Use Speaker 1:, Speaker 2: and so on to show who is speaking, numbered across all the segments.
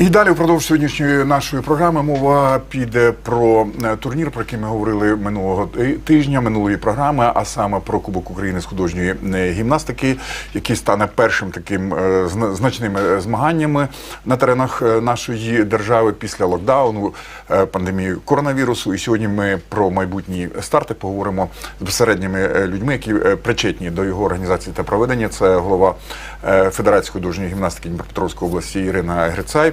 Speaker 1: І далі впродовж сьогоднішньої нашої програми мова піде про е, турнір, про який ми говорили минулого тижня, минулої програми, а саме про Кубок України з художньої е, гімнастики, який стане першим таким е, значними змаганнями на теренах нашої держави після локдауну, пандемії коронавірусу. І сьогодні ми про майбутні старти поговоримо з безсередніми людьми, які причетні до його організації та проведення. Це голова Федерації художньої гімнастики Дніпропетровської області Ірина Грицай.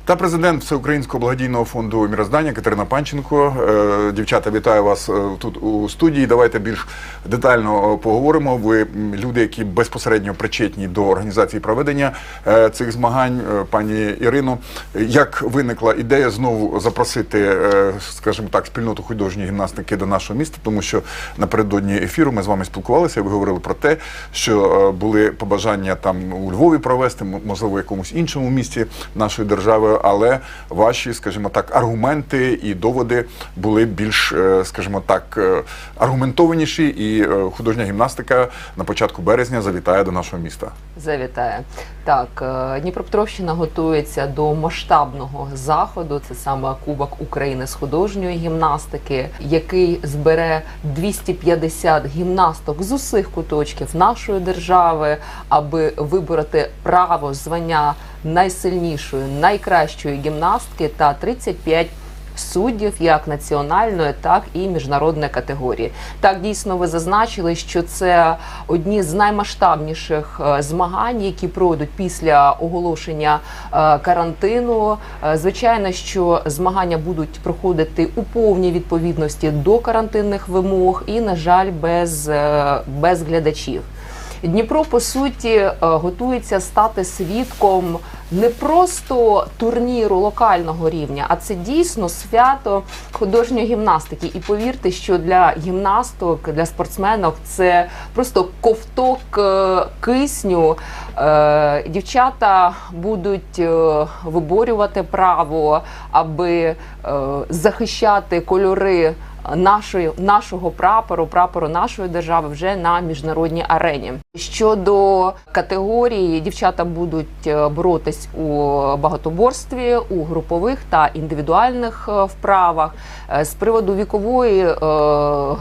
Speaker 1: Та президент Всеукраїнського благодійного фонду міроздання Катерина Панченко. Е, Дівчата, вітаю вас е, тут у студії. Давайте більш детально е, поговоримо. Ви люди, які безпосередньо причетні до організації проведення цих змагань. Пані Ірино, як виникла ідея знову запросити, скажімо так, спільноту художньої гімнастики до нашого міста, тому що напередодні ефіру ми з вами спілкувалися. Ви говорили про те, що були побажання там у Львові провести, можливо, в якомусь іншому місті нашої держави, але ваші, скажімо так, аргументи і доводи були більш, е, скажімо так, е, аргументованіші, і е, художня гімнастика на початку березня завітає до нашого міста.
Speaker 2: Завітає так. Дніпропетровщина готується до масштабного заходу. Це саме Кубок України з художньої гімнастики, який збере 250 гімнасток з усіх куточків нашої держави, аби вибороти право звання найсильнішої, найкращої гімнастки та 35 суддів як національної, так і міжнародної категорії. Так дійсно ви зазначили, що це одні з наймасштабніших е, змагань, які пройдуть після оголошення е, карантину. Е, Звичайно, що змагання будуть проходити у повній відповідності до карантинних вимог і, на жаль, без, без глядачів. Дніпро по суті е, готується стати свідком не просто турніру локального рівня, а це дійсно свято художньої гімнастики. І повірте, що для гімнасток, для спортсменок це просто ковток е, кисню. Е, Дівчата будуть е, виборювати право, аби захищати кольори нашої нашого прапору, прапору нашої держави вже на міжнародній арені. Щодо категорії, дівчата будуть е, боротись у багатоборстві, у групових та індивідуальних е, вправах. Е, З приводу вікової е,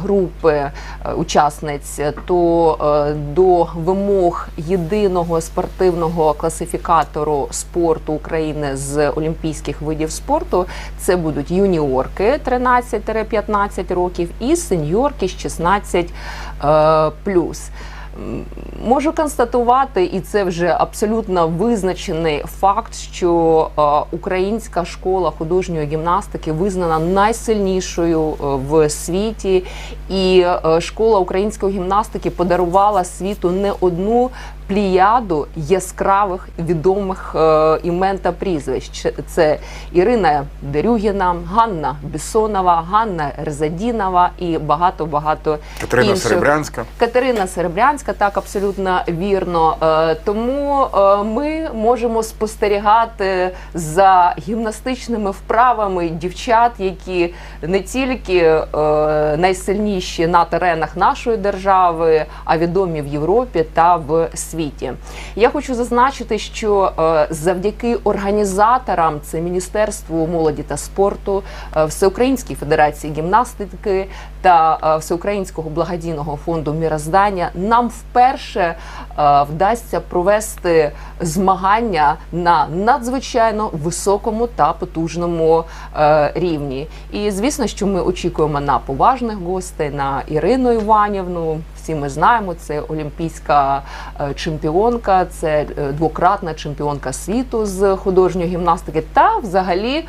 Speaker 2: групи учасниць, то до вимог єдиного спортивного класифікатору спорту України з олімпійських видів спорту це будуть юніорки 13-15 років і сеньорки з 16 е, плюс. М, Можу констатувати, і це вже абсолютно визначений факт, що е, українська школа художньої гімнастики визнана найсильнішою е, в світі, і е, школа української гімнастики подарувала світу не одну пліяду яскравих відомих е, імен та прізвищ. Це Ірина Дерюгіна, Ганна Бісонова, Ганна Резадінова і багато багато
Speaker 1: Катерина
Speaker 2: інших.
Speaker 1: Серебрянська.
Speaker 2: Катерина Серебрянська, так абсолютно вірно. Е, Тому е, ми можемо спостерігати за гімнастичними вправами дівчат, які не тільки е, найсильніші на теренах нашої держави, а відомі в Європі та в світі. Я хочу зазначити, що е, завдяки організаторам, це Міністерству молоді та спорту, е, Всеукраїнській Федерації гімнастики та е, Всеукраїнського благодійного фонду міроздання, нам вперше вдасться провести змагання на надзвичайно високому та потужному рівні. І звісно, що ми очікуємо на поважних гостей, на Ірину Іванівну. Всі ми знаємо, це олімпійська е, чемпіонка, це е, двократна чемпіонка світу з художньої гімнастики, та взагалі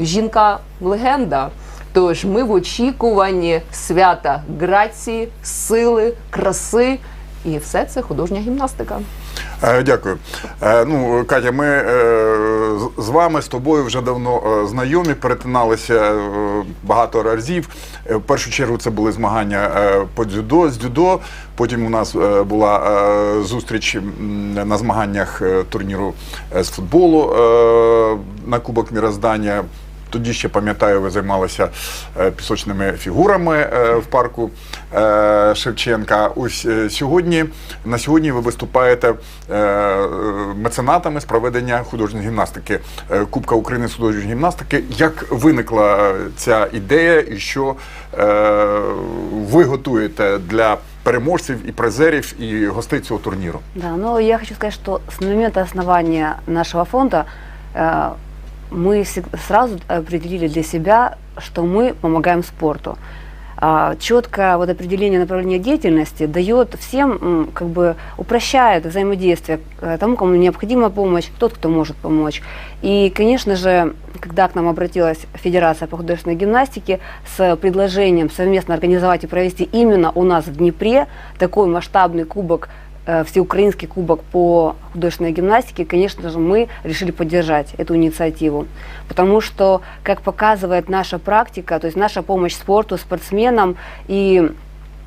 Speaker 2: жінка-легенда. Тож ми в очікуванні свята грації, сили, краси, і все це художня гімнастика.
Speaker 1: Е, Дякую. Е, Ну, Катя, ми е, з- вами, з тобою вже давно знайомі, перетиналися багато разів. В першу чергу це були змагання по дзюдо, з дзюдо. Потім у нас була зустріч на змаганнях турніру з футболу на Кубок Міроздання. Тоді ще пам'ятаю, ви займалися е, пісочними фігурами е, в парку е, Шевченка. Ось сьогодні на сьогодні ви виступаєте меценатами з проведення художньої гімнастики Кубка України з художньої гімнастики. Як виникла ця ідея, і що ви готуєте для переможців і призерів і гостей цього турніру?
Speaker 3: Да, но я хочу сказать, что с момента основания нашего фонда э, мы сразу определили для себя, что мы помогаем спорту. четкое вот определение направления деятельности дает всем, как бы упрощает взаимодействие тому, кому необходима помощь, тот, кто может помочь. И, конечно же, когда к нам обратилась Федерация по художественной гимнастике с предложением совместно организовать и провести именно у нас в Днепре такой масштабный кубок всеукраинский кубок по художественной гимнастике, конечно же, мы решили поддержать эту инициативу. Потому что, как показывает наша практика, то есть наша помощь спорту, спортсменам и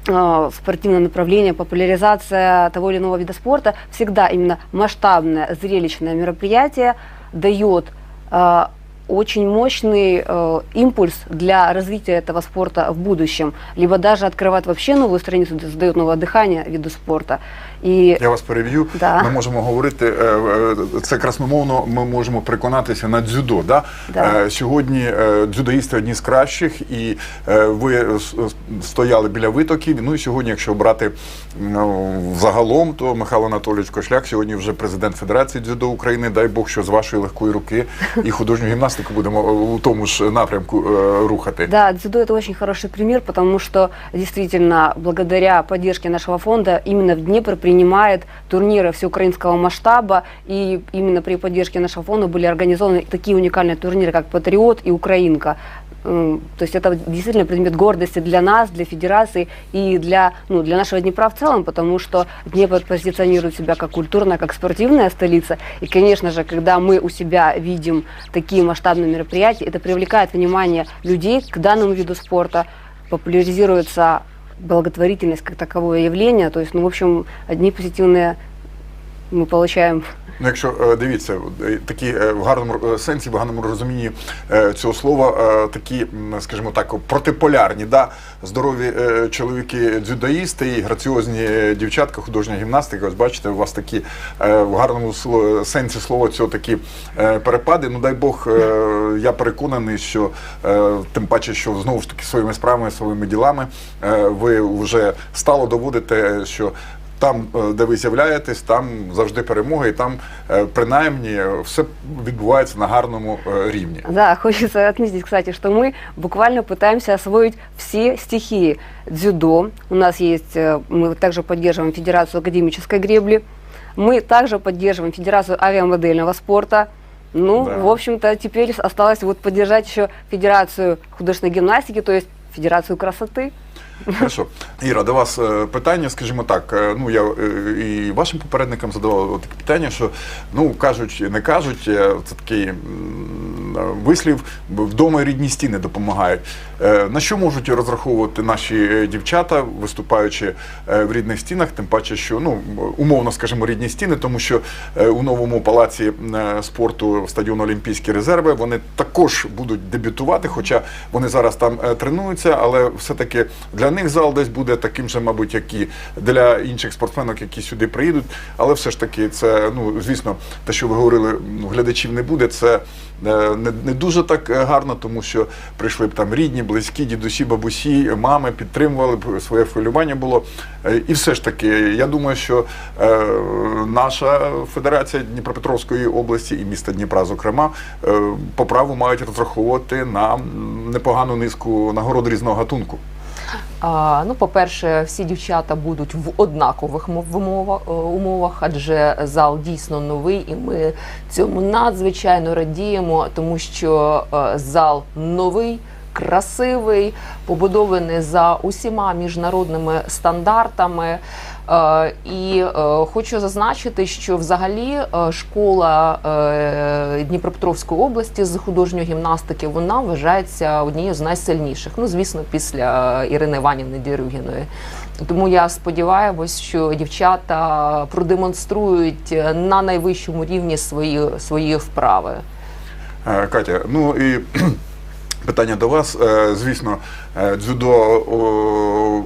Speaker 3: э, спортивное направление, популяризация того или иного вида спорта, всегда именно масштабное, зрелищное мероприятие дает э, очень мощный э, импульс для развития этого спорта в будущем, либо даже открывает вообще новую страницу, задает новое дыхание виду спорта. И
Speaker 1: Я вас переб'ю.
Speaker 3: Да.
Speaker 1: Ми можемо говорити е, е, це красномовно. Ми можемо переконатися на дзюдо. Да?
Speaker 3: Да.
Speaker 1: Е, Сьогодні дзюдоїсти одні з кращих, і ви стояли біля витоків. Ну і сьогодні, якщо брати ну, загалом, то Михайло Анатолійович Кошляк сьогодні вже президент Федерації дзюдо України. Дай Бог, що з вашої легкої руки і художню гімнастику будемо у тому ж напрямку рухати.
Speaker 3: Да, дзюдо это очень хороший пример, потому что действительно благодаря поддержке нашего фонда именно в Днепр принимает турниры всеукраинского масштаба, и именно при поддержке нашего фонда были организованы такие уникальные турниры, как «Патриот» и «Украинка». То есть это действительно предмет гордости для нас, для федерации и для, ну, для нашего Днепра в целом, потому что Днепр позиционирует себя как культурная, как спортивная столица. И, конечно же, когда мы у себя видим такие масштабные мероприятия, это привлекает внимание людей к данному виду спорта, популяризируется благотворительность как таковое явление. То есть, ну, в общем, одни позитивные мы получаем
Speaker 1: Ну, якщо е, дивіться, е, такі е, в гарному сенсі, в гарному розумінні цього слова, такі, скажімо так, протиполярні, да? здорові чоловіки дзюдоїсти і граціозні дівчатка, художня гімнастика. Ось бачите, у вас такі в гарному сенсі слова цього такі перепади. Ну дай Бог, я переконаний, що тим паче, що знову ж таки своїми справами, своїми ділами ви вже стало доводите, що там, е, де ви з'являєтесь, там завжди перемога, і там е, принаймні е, все відбувається на гарному е, рівні.
Speaker 3: Да, хочется отметить, кстати, что мы буквально пытаемся освоить все стихии дзюдо. У нас есть, э, мы также поддерживаем Федерацию академической гребли. Мы также поддерживаем Федерацию авиамодельного спорта. Ну,
Speaker 1: Да.
Speaker 3: в общем-то, теперь осталось вот поддержать еще Федерацию художественной гимнастики, то есть Федерацию красоты.
Speaker 1: Хорошо. Іра, до вас е, питання, скажімо так. е, Ну я е, і вашим попередникам задавав таке питання, що ну кажуть, не кажуть, це такий вислів, вдома рідні стіни допомагають. На що можуть розраховувати наші дівчата, виступаючи в рідних стінах, тим паче, що ну умовно скажімо, рідні стіни, тому що у новому палаці спорту стадіон Олімпійські резерви вони також будуть дебютувати, хоча вони зараз там тренуються, але все-таки для них зал десь буде таким же, мабуть, як і для інших спортсменок, які сюди приїдуть. Але все ж таки, це ну звісно, те, що ви говорили, ну, глядачів не буде. Це е, не, не дуже так гарно, тому що прийшли б там рідні, близькі, дідусі, бабусі, мами, підтримували б своє хвилювання було. Е, І все ж таки, я думаю, що е, наша федерація Дніпропетровської області і міста Дніпра, зокрема, по праву мають розраховувати на непогану низку нагород різного гатунку.
Speaker 2: А, ну, по-перше, всі дівчата будуть в однакових мов- умовах, е, адже зал дійсно новий, і ми цьому надзвичайно радіємо, тому що е, зал новий. Красивий, побудований за усіма міжнародними стандартами. Е, І е, хочу зазначити, що взагалі е, школа Дніпропетровської області з художньої гімнастики вона вважається однією з найсильніших. Ну, звісно, після Ірини Іванівни Дірюгіної. Тому я сподіваюся, що дівчата продемонструють на найвищому рівні свої, свої вправи.
Speaker 1: Катя, ну і Питання до вас. Е, Звісно, е, дзюдо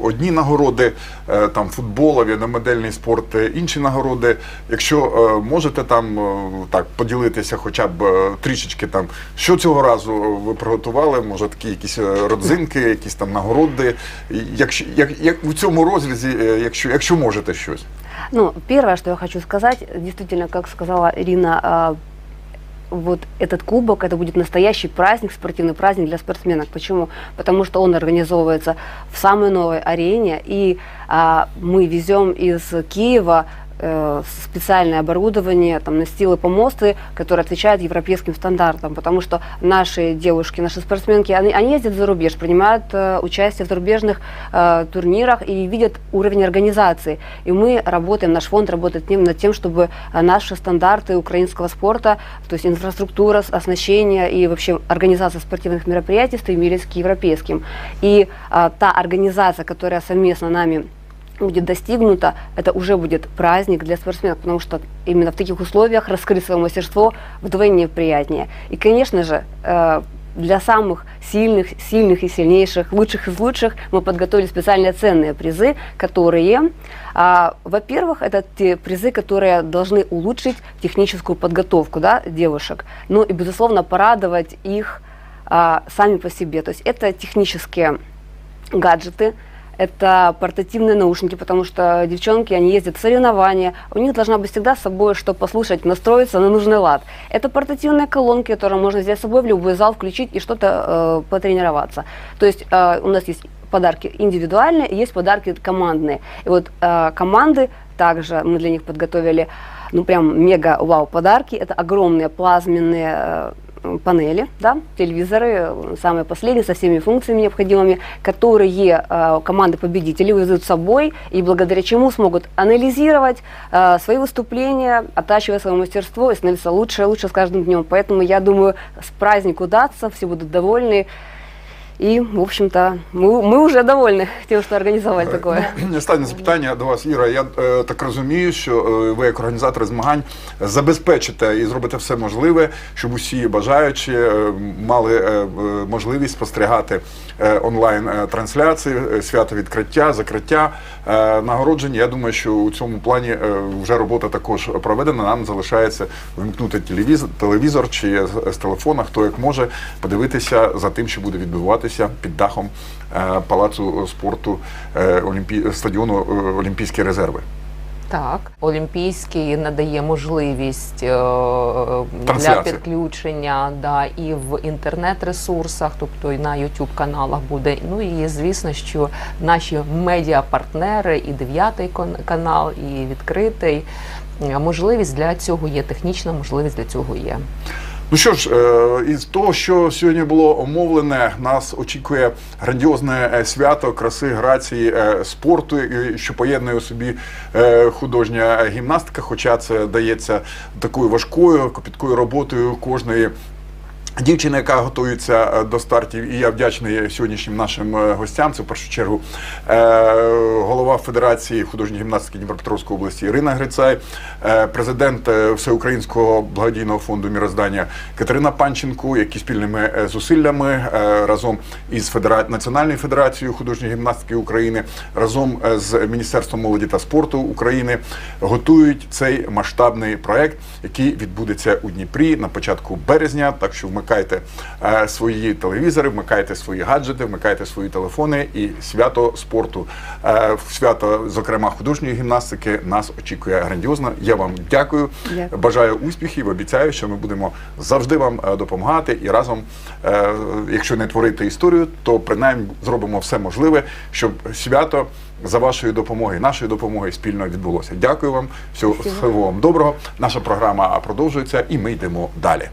Speaker 1: одні нагороди, е, там футбол, авіаномодельний спорт, інші нагороди. Якщо можете там так поділитися, хоча б трішечки там, що цього разу ви приготували? Може, такі якісь родзинки, якісь там нагороди. Якщо як, як в цьому розрізі, якщо, якщо можете щось.
Speaker 3: Ну, первое, что я хочу сказать, действительно, как сказала Ирина, а, вот этот кубок, это будет настоящий праздник, спортивный праздник для спортсменок. Почему? Потому что он организовывается в самой новой арене, и а, мы везем из Киева э, специальное оборудование, там, настилы, помосты, которые отвечают европейским стандартам, потому что наши девушки, наши спортсменки, они, они ездят за рубеж, принимают э, участие в зарубежных э, турнирах и видят уровень организации. И мы работаем, наш фонд работает ним- над тем, чтобы э, наши стандарты украинского спорта, то есть инфраструктура, с- оснащение и вообще организация спортивных мероприятий стремились к европейским. И а, та организация, которая совместно нами будет достигнута, это уже будет праздник для спортсменов, потому что именно в таких условиях раскрыть свое мастерство вдвойне приятнее. И, конечно же, э, для самых сильных, сильных и сильнейших, лучших из лучших мы подготовили специальные ценные призы, которые, а, во-первых, это те призы, которые должны улучшить техническую подготовку да, девушек, ну и, безусловно, порадовать их а, сами по себе. То есть это технические гаджеты, это портативные наушники, потому что девчонки, они ездят в соревнования, у них должна быть всегда с собой, что послушать, настроиться на нужный лад. Это портативные колонки, которые можно взять с собой в любой зал, включить и что-то э, потренироваться. То есть э, у нас есть подарки индивидуальные, и есть подарки командные. И вот э, команды также мы для них подготовили, ну прям мега вау подарки. Это огромные плазменные э, панели, да, телевизоры, э, самые последние, со всеми функциями необходимыми, которые э, команды победителей вывезут с собой и благодаря чему смогут анализировать э, свои выступления, оттачивая свое мастерство и становиться лучше и лучше с каждым днем. Поэтому я думаю, с праздник удастся, все будут довольны. И, в общем-то, мы, мы уже довольны тем, что организовали такое.
Speaker 1: Ну, Останнє запитання до вас, Іра. Я е, так розумію, що е, ви, як організатори змагань, забезпечите і зробите все можливе, щоб усі бажаючі е, мали е, е, можливість спостерігати е, онлайн е, трансляції, е, свято відкриття, закриття, е, нагородження. Я думаю, що у цьому плані е, вже робота також проведена. Нам залишається вимкнути телевізор, телевізор чи з, з телефона, хто як може подивитися за тим, що буде відбуватися під дахом е, палацу спорту е, Олімпі... стадіону е, Олімпійські резерви.
Speaker 2: Так, Олімпійський надає можливість е, для підключення да, і в інтернет-ресурсах, тобто і на youtube каналах буде. Ну і звісно, що наші медіапартнери, і дев'ятий канал, і відкритий. Можливість для цього є, технічна можливість для цього є.
Speaker 1: Ну що ж, е, із того, що сьогодні було омовлене, нас очікує грандіозне е, свято краси, грації, е, спорту, що поєднує у собі художня гімнастика, хоча це дається такою важкою, копіткою роботою кожної. Дівчина, яка готується до стартів, і я вдячний сьогоднішнім нашим гостям. Це в першу чергу Федерації художньої гімнастики Дніпропетровської області Ірина Грицай, е, президент е, Всеукраїнського благодійного фонду міроздання Катерина Панченко, які спільними е, зусиллями разом із Федера... Національною федерацією художньої гімнастики України, разом з Міністерством молоді та спорту України готують цей масштабний проект, який відбудеться у Дніпрі на початку березня. Так що вмикайте свої телевізори, вмикайте свої гаджети, вмикайте свої телефони і свято спорту, е, свято, зокрема художньої гімнастики, нас очікує грандіозно. Я вам дякую.
Speaker 3: Дякую.
Speaker 1: Бажаю успіхів. Обіцяю, що ми будемо завжди вам е, допомагати і разом, е, якщо не творити історію, то принаймні зробимо все можливе, щоб свято за вашою допомогою, нашою допомогою спільно відбулося. Дякую вам. Всього, всього вам доброго. Наша програма продовжується, і ми йдемо далі.